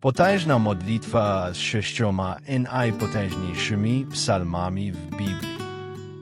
Potężna modlitwa z sześcioma najpotężniejszymi psalmami w Biblii.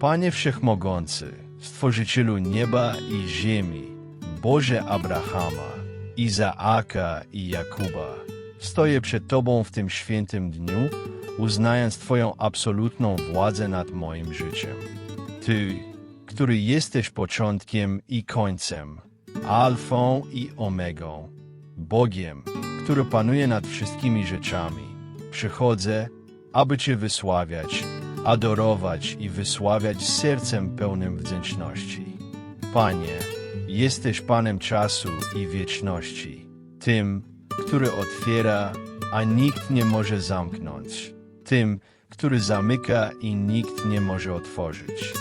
Panie Wszechmogący, Stworzycielu nieba i ziemi, Boże Abrahama, Izaaka i Jakuba, stoję przed Tobą w tym świętym dniu, uznając Twoją absolutną władzę nad moim życiem. Ty, który jesteś początkiem i końcem, alfą i omegą, Bogiem, który panuje nad wszystkimi rzeczami. Przychodzę, aby Cię wysławiać, adorować i wysławiać sercem pełnym wdzięczności. Panie, jesteś Panem czasu i wieczności, tym, który otwiera, a nikt nie może zamknąć, tym, który zamyka i nikt nie może otworzyć.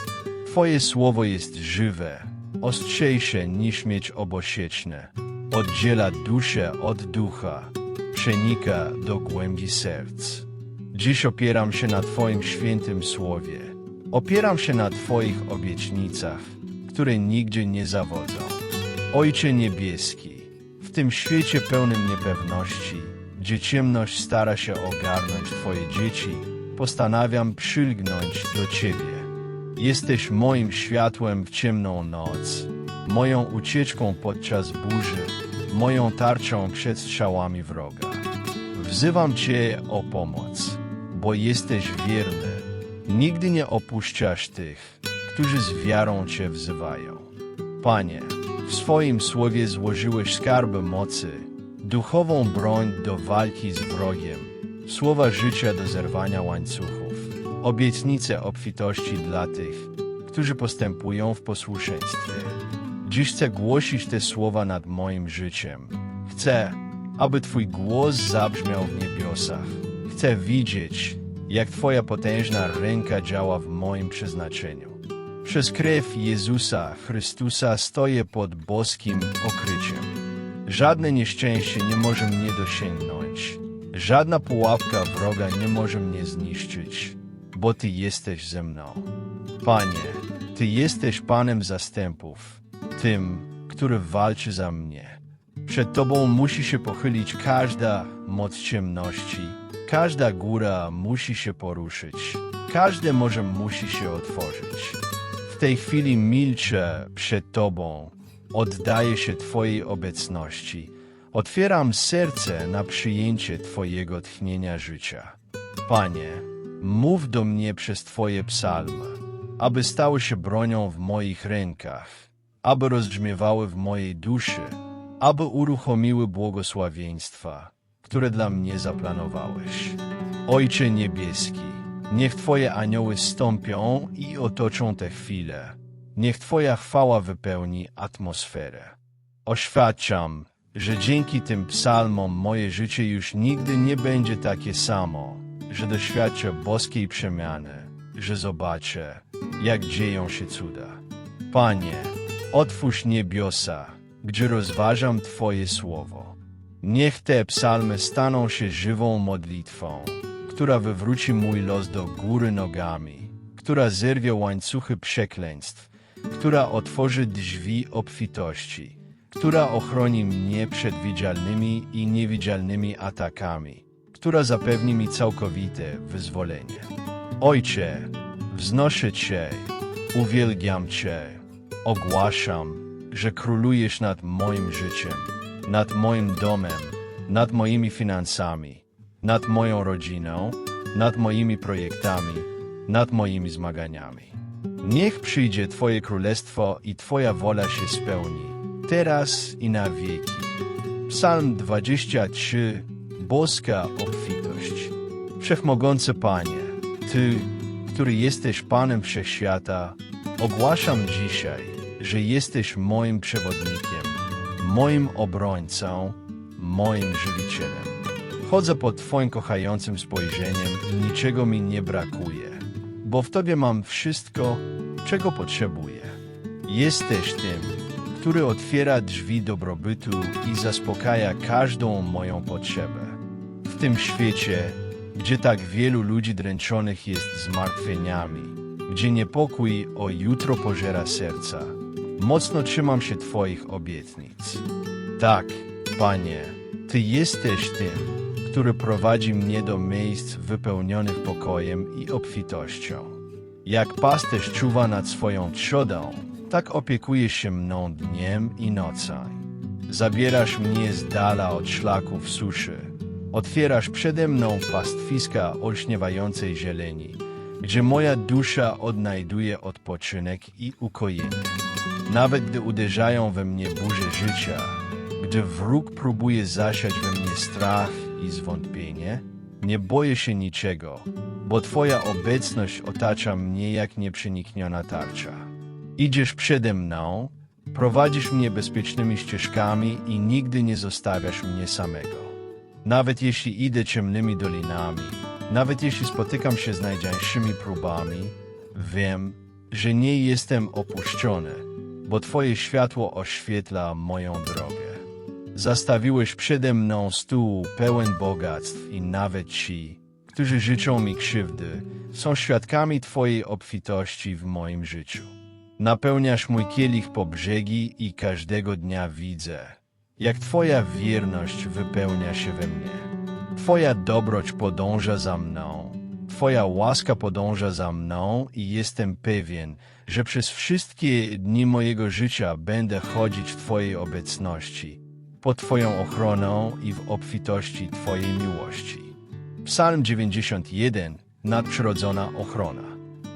Twoje słowo jest żywe, ostrzejsze niż miecz obosieczny, oddziela duszę od ducha, przenika do głębi serc. Dziś opieram się na Twoim świętym słowie. Opieram się na Twoich obietnicach, które nigdzie nie zawodzą. Ojcze Niebieski, w tym świecie pełnym niepewności, gdzie ciemność stara się ogarnąć Twoje dzieci, postanawiam przylgnąć do Ciebie. Jesteś moim światłem w ciemną noc, moją ucieczką podczas burzy, moją tarczą przed strzałami wroga. Wzywam Cię o pomoc, bo jesteś wierny. Nigdy nie opuszczasz tych, którzy z wiarą Cię wzywają. Panie, w swoim słowie złożyłeś skarby mocy, duchową broń do walki z wrogiem, słowa życia do zerwania łańcuchów, obietnice obfitości dla tych, którzy postępują w posłuszeństwie. Dziś chcę głosić te słowa nad moim życiem. Chcę, aby Twój głos zabrzmiał w niebiosach. Chcę widzieć, jak Twoja potężna ręka działa w moim przeznaczeniu. Przez krew Jezusa Chrystusa stoję pod boskim okryciem. Żadne nieszczęście nie może mnie dosięgnąć. Żadna pułapka wroga nie może mnie zniszczyć, bo Ty jesteś ze mną. Panie, Ty jesteś Panem zastępów, tym, który walczy za mnie. Przed Tobą musi się pochylić każda moc ciemności, każda góra musi się poruszyć, każde morze musi się otworzyć. W tej chwili milczę przed Tobą, oddaję się Twojej obecności, otwieram serce na przyjęcie Twojego tchnienia życia. Panie, mów do mnie przez Twoje psalmy, aby stały się bronią w moich rękach, aby rozbrzmiewały w mojej duszy, aby uruchomiły błogosławieństwa, które dla mnie zaplanowałeś. Ojcze Niebieski, niech Twoje anioły stąpią i otoczą te chwile. Niech Twoja chwała wypełni atmosferę. Oświadczam, że dzięki tym psalmom moje życie już nigdy nie będzie takie samo, że doświadczę boskiej przemiany, że zobaczę, jak dzieją się cuda. Panie, otwórz niebiosa, gdzie rozważam Twoje słowo. Niech te psalmy staną się żywą modlitwą, która wywróci mój los do góry nogami, która zerwie łańcuchy przekleństw, która otworzy drzwi obfitości, która ochroni mnie przed widzialnymi i niewidzialnymi atakami, która zapewni mi całkowite wyzwolenie. Ojcze, wznoszę Cię, uwielbiam Cię, ogłaszam, że królujesz nad moim życiem, nad moim domem, nad moimi finansami, nad moją rodziną, nad moimi projektami, nad moimi zmaganiami. Niech przyjdzie Twoje królestwo i Twoja wola się spełni, teraz i na wieki. Psalm 23 Boska obfitość. Wszechmogący Panie, Ty, który jesteś Panem Wszechświata, ogłaszam dzisiaj, że jesteś moim przewodnikiem, moim obrońcą, moim żywicielem. Chodzę pod Twoim kochającym spojrzeniem i niczego mi nie brakuje, bo w Tobie mam wszystko, czego potrzebuję. Jesteś tym, który otwiera drzwi dobrobytu i zaspokaja każdą moją potrzebę. W tym świecie, gdzie tak wielu ludzi dręczonych jest zmartwieniami, gdzie niepokój o jutro pożera serca, mocno trzymam się Twoich obietnic. Tak, Panie, Ty jesteś tym, który prowadzi mnie do miejsc wypełnionych pokojem i obfitością. Jak pasterz czuwa nad swoją trzodą, tak opiekujesz się mną dniem i nocą. Zabierasz mnie z dala od szlaków suszy. Otwierasz przede mną pastwiska olśniewającej zieleni, gdzie moja dusza odnajduje odpoczynek i ukojenie. Nawet gdy uderzają we mnie burze życia, gdy wróg próbuje zasiać we mnie strach i zwątpienie, nie boję się niczego, bo Twoja obecność otacza mnie jak nieprzenikniona tarcza. Idziesz przede mną, prowadzisz mnie bezpiecznymi ścieżkami i nigdy nie zostawiasz mnie samego. Nawet jeśli idę ciemnymi dolinami, nawet jeśli spotykam się z najdziańszymi próbami, wiem, że nie jestem opuszczony, bo Twoje światło oświetla moją drogę. Zastawiłeś przede mną stół pełen bogactw i nawet ci, którzy życzą mi krzywdy, są świadkami Twojej obfitości w moim życiu. Napełniasz mój kielich po brzegi i każdego dnia widzę, jak Twoja wierność wypełnia się we mnie. Twoja dobroć podąża za mną, Twoja łaska podąża za mną i jestem pewien, że przez wszystkie dni mojego życia będę chodzić w Twojej obecności, pod Twoją ochroną i w obfitości Twojej miłości. Psalm 91 Nadprzyrodzona ochrona.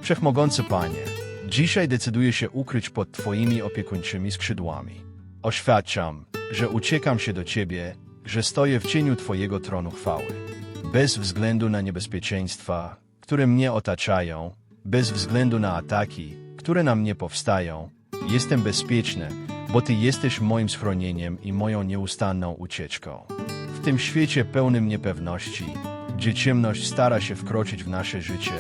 Wszechmogący Panie, dzisiaj decyduję się ukryć pod Twoimi opiekuńczymi skrzydłami. Oświadczam, że uciekam się do Ciebie, że stoję w cieniu Twojego tronu chwały. Bez względu na niebezpieczeństwa, które mnie otaczają, bez względu na ataki, które na mnie powstają, jestem bezpieczny, bo Ty jesteś moim schronieniem i moją nieustanną ucieczką. W tym świecie pełnym niepewności, gdzie ciemność stara się wkroczyć w nasze życie,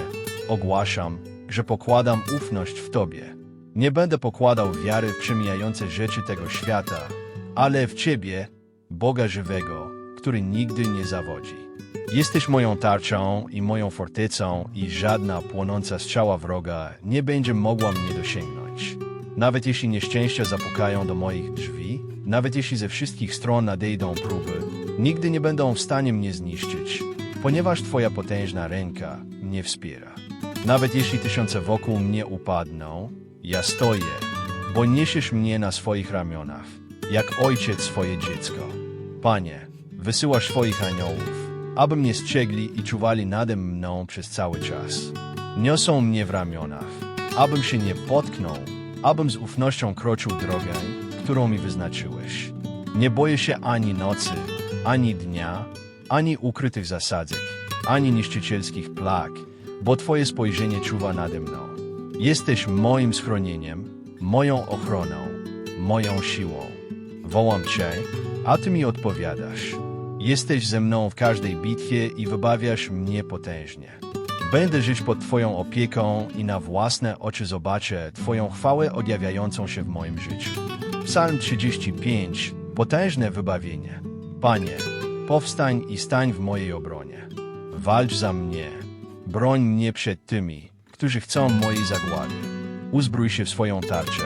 ogłaszam, że pokładam ufność w Tobie. Nie będę pokładał wiary w przemijające rzeczy tego świata, ale w Ciebie, Boga żywego, który nigdy nie zawodzi. Jesteś moją tarczą i moją fortecą i żadna płonąca strzała wroga nie będzie mogła mnie dosięgnąć. Nawet jeśli nieszczęścia zapukają do moich drzwi, nawet jeśli ze wszystkich stron nadejdą próby, nigdy nie będą w stanie mnie zniszczyć, ponieważ Twoja potężna ręka mnie wspiera. Nawet jeśli tysiące wokół mnie upadną, ja stoję, bo niesiesz mnie na swoich ramionach, jak ojciec swoje dziecko. Panie, wysyłasz swoich aniołów, aby mnie strzegli i czuwali nade mną przez cały czas. Niosą mnie w ramionach, abym się nie potknął, abym z ufnością kroczył drogę, którą mi wyznaczyłeś. Nie boję się ani nocy, ani dnia, ani ukrytych zasadzek, ani niszczycielskich plag, bo Twoje spojrzenie czuwa nade mną. Jesteś moim schronieniem, moją ochroną, moją siłą. Wołam Cię, a Ty mi odpowiadasz. Jesteś ze mną w każdej bitwie i wybawiasz mnie potężnie. Będę żyć pod Twoją opieką i na własne oczy zobaczę Twoją chwałę odjawiającą się w moim życiu. Psalm 35. Potężne wybawienie. Panie, powstań i stań w mojej obronie. Walcz za mnie. Broń mnie przed tymi, którzy chcą mojej zagłady. Uzbrój się w swoją tarczę.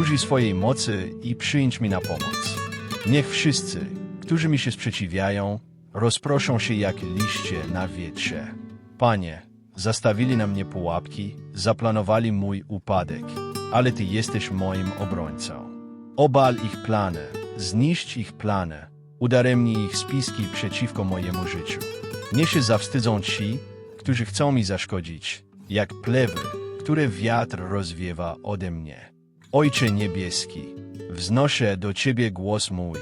Użyj swojej mocy i przyjdź mi na pomoc. Niech wszyscy, którzy mi się sprzeciwiają, rozproszą się jak liście na wietrze. Panie, zastawili na mnie pułapki, zaplanowali mój upadek, ale Ty jesteś moim obrońcą. Obal ich plany, zniszcz ich plany, udaremnij ich spiski przeciwko mojemu życiu. Niech się zawstydzą ci, którzy chcą mi zaszkodzić, jak plewy, które wiatr rozwiewa ode mnie. Ojcze niebieski, wznoszę do Ciebie głos mój,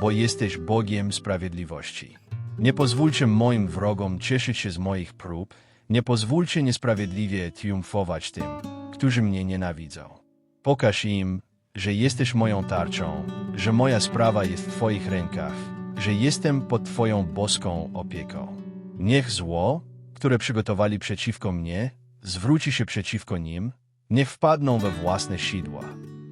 bo jesteś Bogiem sprawiedliwości. Nie pozwólcie moim wrogom cieszyć się z moich prób, nie pozwólcie niesprawiedliwie triumfować tym, którzy mnie nienawidzą. Pokaż im, że jesteś moją tarczą, że moja sprawa jest w Twoich rękach, że jestem pod Twoją boską opieką. Niech zło, które przygotowali przeciwko mnie, zwróci się przeciwko nim, niech wpadną we własne sidła.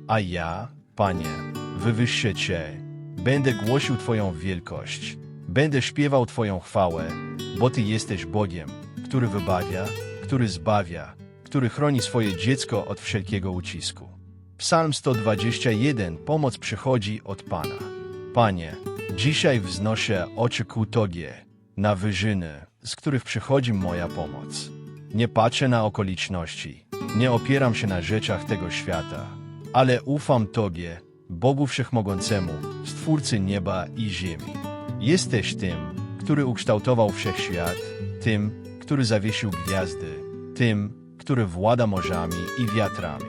A ja, Panie, wywyższę Cię, będę głosił Twoją wielkość, będę śpiewał Twoją chwałę, bo Ty jesteś Bogiem, który wybawia, który zbawia, który chroni swoje dziecko od wszelkiego ucisku. Psalm 121 Pomoc przychodzi od Pana. Panie, dzisiaj wznoszę oczy ku Tobie, na wyżyny, z których przychodzi moja pomoc. Nie patrzę na okoliczności, nie opieram się na rzeczach tego świata, ale ufam Tobie, Bogu Wszechmogącemu, Stwórcy nieba i ziemi. Jesteś tym, który ukształtował wszechświat, tym, który zawiesił gwiazdy, tym, który włada morzami i wiatrami.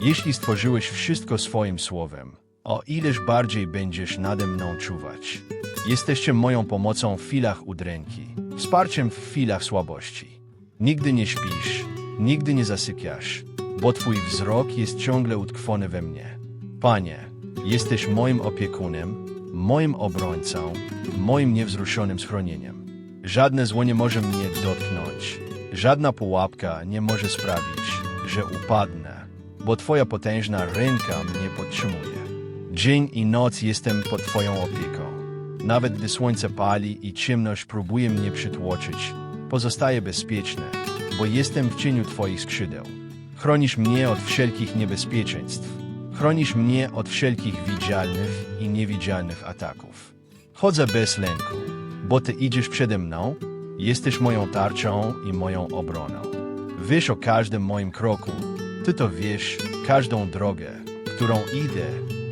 Jeśli stworzyłeś wszystko swoim słowem, o ileż bardziej będziesz nade mną czuwać. Jesteście moją pomocą w chwilach udręki, wsparciem w chwilach słabości. Nigdy nie śpisz, nigdy nie zasypiasz, bo Twój wzrok jest ciągle utkwiony we mnie. Panie, jesteś moim opiekunem, moim obrońcą, moim niewzruszonym schronieniem. Żadne zło nie może mnie dotknąć, żadna pułapka nie może sprawić, że upadnę, bo Twoja potężna ręka mnie podtrzymuje. Dzień i noc jestem pod Twoją opieką. Nawet gdy słońce pali i ciemność próbuje mnie przytłoczyć, pozostaję bezpieczny, bo jestem w cieniu Twoich skrzydeł. Chronisz mnie od wszelkich niebezpieczeństw. Chronisz mnie od wszelkich widzialnych i niewidzialnych ataków. Chodzę bez lęku, bo Ty idziesz przede mną, jesteś moją tarczą i moją obroną. Wiesz o każdym moim kroku, Ty to wiesz, każdą drogę, którą idę,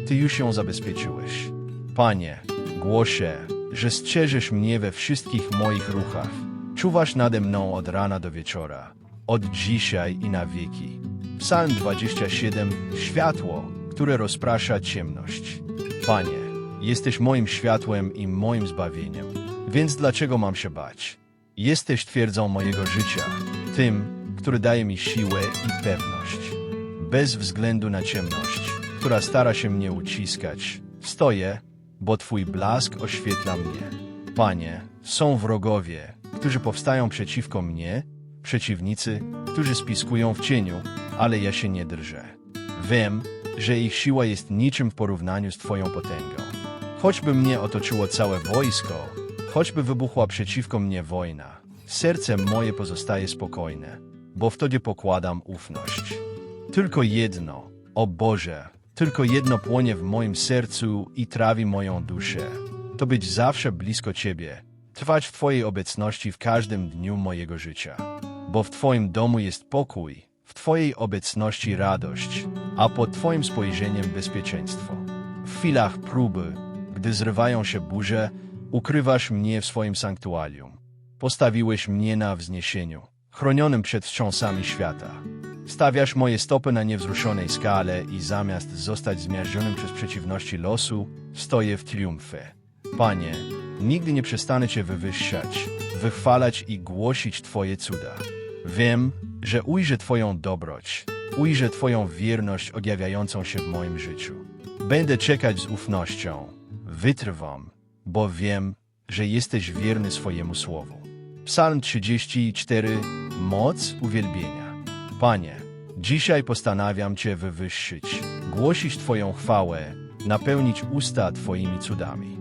Ty już ją zabezpieczyłeś. Panie, głoszę, że strzeżesz mnie we wszystkich moich ruchach. Czuwasz nade mną od rana do wieczora, od dzisiaj i na wieki. Psalm 27. Światło, które rozprasza ciemność. Panie, jesteś moim światłem i moim zbawieniem, więc dlaczego mam się bać? Jesteś twierdzą mojego życia, tym, który daje mi siłę i pewność. Bez względu na ciemność, która stara się mnie uciskać, stoję, bo Twój blask oświetla mnie. Panie, są wrogowie, którzy powstają przeciwko mnie, przeciwnicy, którzy spiskują w cieniu, ale ja się nie drżę. Wiem, że ich siła jest niczym w porównaniu z Twoją potęgą. Choćby mnie otoczyło całe wojsko, choćby wybuchła przeciwko mnie wojna, serce moje pozostaje spokojne, bo w Tobie pokładam ufność. Tylko jedno, o Boże, tylko jedno płonie w moim sercu i trawi moją duszę. To być zawsze blisko Ciebie, trwać w Twojej obecności w każdym dniu mojego życia. Bo w Twoim domu jest pokój, w Twojej obecności radość, a pod Twoim spojrzeniem bezpieczeństwo. W chwilach próby, gdy zrywają się burze, ukrywasz mnie w swoim sanktuarium. Postawiłeś mnie na wzniesieniu, chronionym przed wstrząsami świata. Stawiasz moje stopy na niewzruszonej skale i zamiast zostać zmiażdżonym przez przeciwności losu, stoję w triumfie. Panie, nigdy nie przestanę Cię wywyższać, wychwalać i głosić Twoje cuda. Wiem, że ujrzę Twoją dobroć, ujrzę Twoją wierność objawiającą się w moim życiu. Będę czekać z ufnością, wytrwam, bo wiem, że jesteś wierny swojemu słowu. Psalm 34 Moc uwielbienia. Panie, dzisiaj postanawiam Cię wywyższyć, głosić Twoją chwałę, napełnić usta Twoimi cudami.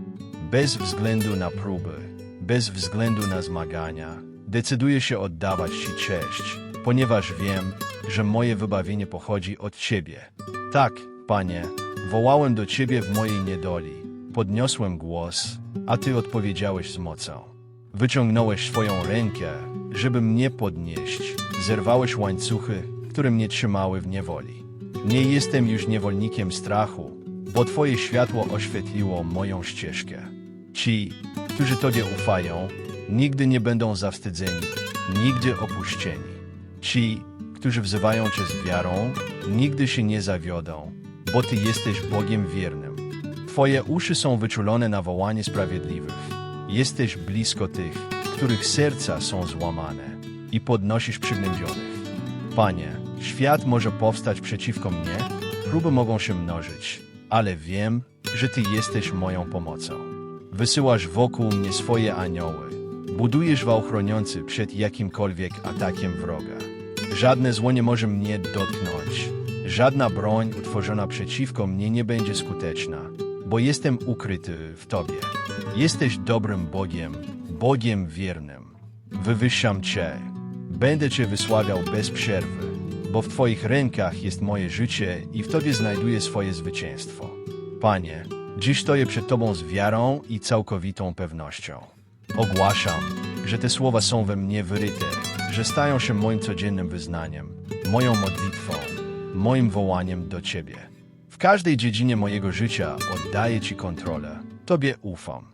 Bez względu na próby, bez względu na zmagania, decyduję się oddawać Ci cześć, ponieważ wiem, że moje wybawienie pochodzi od Ciebie. Tak, Panie, wołałem do Ciebie w mojej niedoli, podniosłem głos, a Ty odpowiedziałeś z mocą. Wyciągnąłeś swoją rękę, żeby mnie podnieść, zerwałeś łańcuchy, które mnie trzymały w niewoli. Nie jestem już niewolnikiem strachu, bo Twoje światło oświetliło moją ścieżkę. Ci, którzy Tobie ufają, nigdy nie będą zawstydzeni, nigdy opuszczeni. Ci, którzy wzywają Cię z wiarą, nigdy się nie zawiodą, bo Ty jesteś Bogiem wiernym. Twoje uszy są wyczulone na wołanie sprawiedliwych. Jesteś blisko tych, których serca są złamane i podnosisz przygnębionych. Panie, świat może powstać przeciwko mnie, próby mogą się mnożyć, ale wiem, że Ty jesteś moją pomocą. Wysyłasz wokół mnie swoje anioły, budujesz wał chroniący przed jakimkolwiek atakiem wroga. Żadne zło nie może mnie dotknąć, żadna broń utworzona przeciwko mnie nie będzie skuteczna, bo jestem ukryty w Tobie. Jesteś dobrym Bogiem, Bogiem wiernym. Wywyższam Cię, będę Cię wysławiał bez przerwy, bo w Twoich rękach jest moje życie i w Tobie znajduję swoje zwycięstwo. Panie, dziś stoję przed Tobą z wiarą i całkowitą pewnością. Ogłaszam, że te słowa są we mnie wyryte, że stają się moim codziennym wyznaniem, moją modlitwą, moim wołaniem do Ciebie. W każdej dziedzinie mojego życia oddaję Ci kontrolę. Tobie ufam.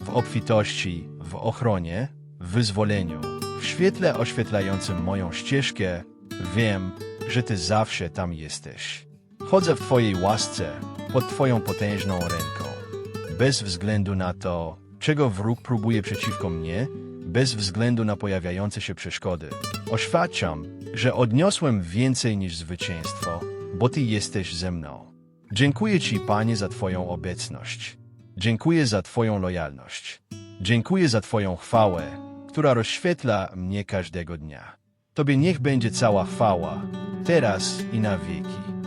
W obfitości, w ochronie, w wyzwoleniu, w świetle oświetlającym moją ścieżkę, wiem, że Ty zawsze tam jesteś. Chodzę w Twojej łasce, pod Twoją potężną ręką. Bez względu na to, czego wróg próbuje przeciwko mnie, bez względu na pojawiające się przeszkody. Oświadczam, że odniosłem więcej niż zwycięstwo, bo Ty jesteś ze mną. Dziękuję Ci, Panie, za Twoją obecność. Dziękuję za Twoją lojalność. Dziękuję za Twoją chwałę, która rozświetla mnie każdego dnia. Tobie niech będzie cała chwała, teraz i na wieki.